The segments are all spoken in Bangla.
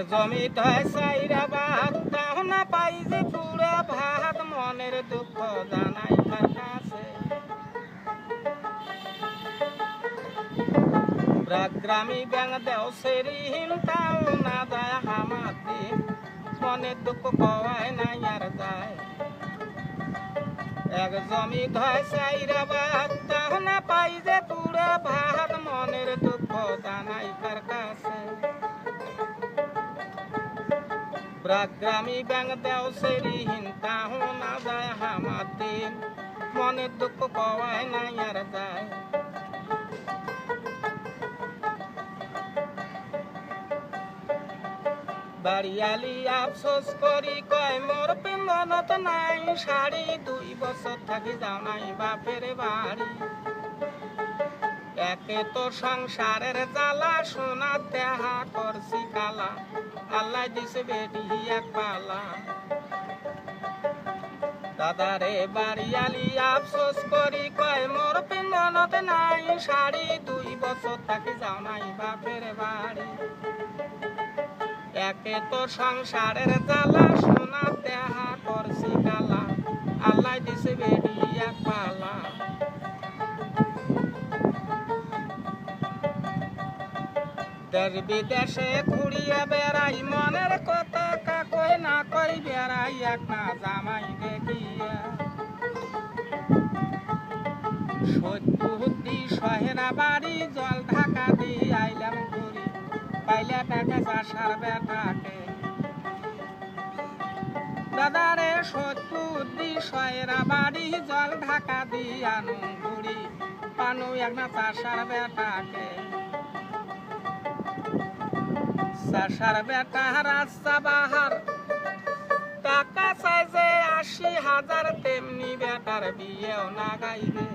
এক জমি ধয় সাইরা বাদ তাহ না পাই যে পুরা ভাত, মনের দুঃখ জানাই তার গ্রামী ব্যাং দেও সেরিহীন, তাও না যায় হামার দিন মনের দুঃখ কওয়ায় নাই আর যায়। এক জমি ধয় সাইরা বাদ প্রাগ্রামী ব্যাং দেও হিন্তা তাহ না যায় হামার দিন মনের দুঃখ কওয়ায় নাই আর যায়। বাড়িয়ালি আফসোস করি কয়, মোর পিন্দনত নাই শাড়ি, দুই বছর থাকি যাও নাই বাপের বাড়ি। একে তো সংসারের জ্বালা সোনা দেহা করছি কালা। আল্লাহ দিছে বেটি এক পালা। দাদারে বাড়িয়ালি আফসোস করি, কয়, মোর পিন্দনত নাই, শাড়ি দুই বছর থাকি যাও নাই বাপের বাড়ি। একে তো সংসারের জ্বালা সোনা দেহা করছি কালা। আল্লাহ দিছে বেটি এক পালা। দেশ বিদেশে ঘুরিয়ে বেড়াই, মনের কথা কাকই না কই, বেড়াই এক না জামাই দেখিয়া। সত্যি সহেরা বাড়ি, জল ঢাকা দিয়ে আইলাম ঘুরি, পাইলে টাকা চাষার বেটাকে দাদারে সত্যি সহেরা বাড়ি, জল ঢাকা দিয়ে আনু ঘুরি, পানু একটা চাষার বেটাকে বেটা রাস্তা বাহার। টাকা আশি হাজার, তেমনি বেটার বিয়েও না গাইবে।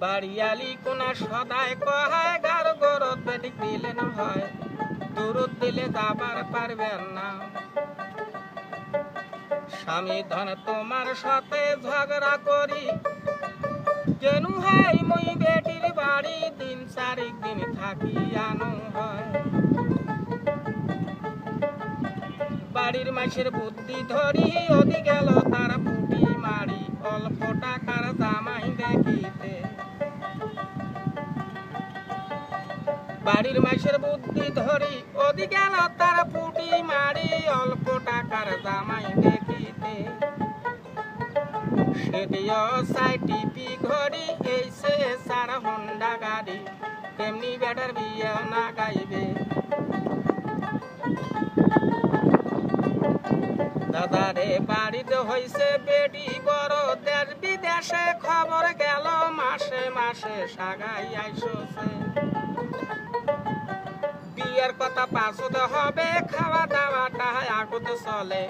বাড়িয়ালি কোনা সদায় কহায় গার গরত বেটিক দিলে না হয়। দূরত দিলে যাবার পারবেন না। স্বামী ধন তোমার সাথে ঝগড়া করি। কেন হাই মুই বেটির বাড়ি দিন চারিক দিন থাকি আনো হয় বাড়ির মাসের বুদ্ধি ধরি ওদি গেল তার পুটি মারি, অল্প টাকার জামাই দেখিতে। বাড়ির মাসের বুদ্ধি ধরি ওদি গেল তার পুটি মারি, অল্প টাকার জামাই দেখিতে। সেটিও সাইটিপি ঘড়ি, এই সার হন্ডা গাড়ি। তেমনি বেটার বিয়ে না গাইবে। দাদারে বাড়িতে হইছে বেটি, বড় দেশ বিদেশে খবর গেল মাসে মাসে, সাগাই আইসছে। বিয়ের কথা পাঁচত হবে খাওয়া দাওয়াটা আগত চলে।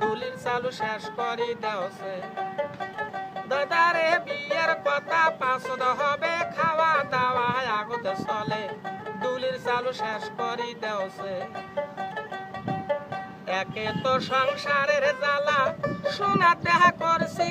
দুলির চালু শেষ করি দেওছে। দাদারে বিয়ের কথা পাঁচত হবে খাওয়া দাওয়া আগত চলে। দুলির চালু শেষ করি দেওছে। একে তো সংসারের জ্বালা, সোনা দেহা করছি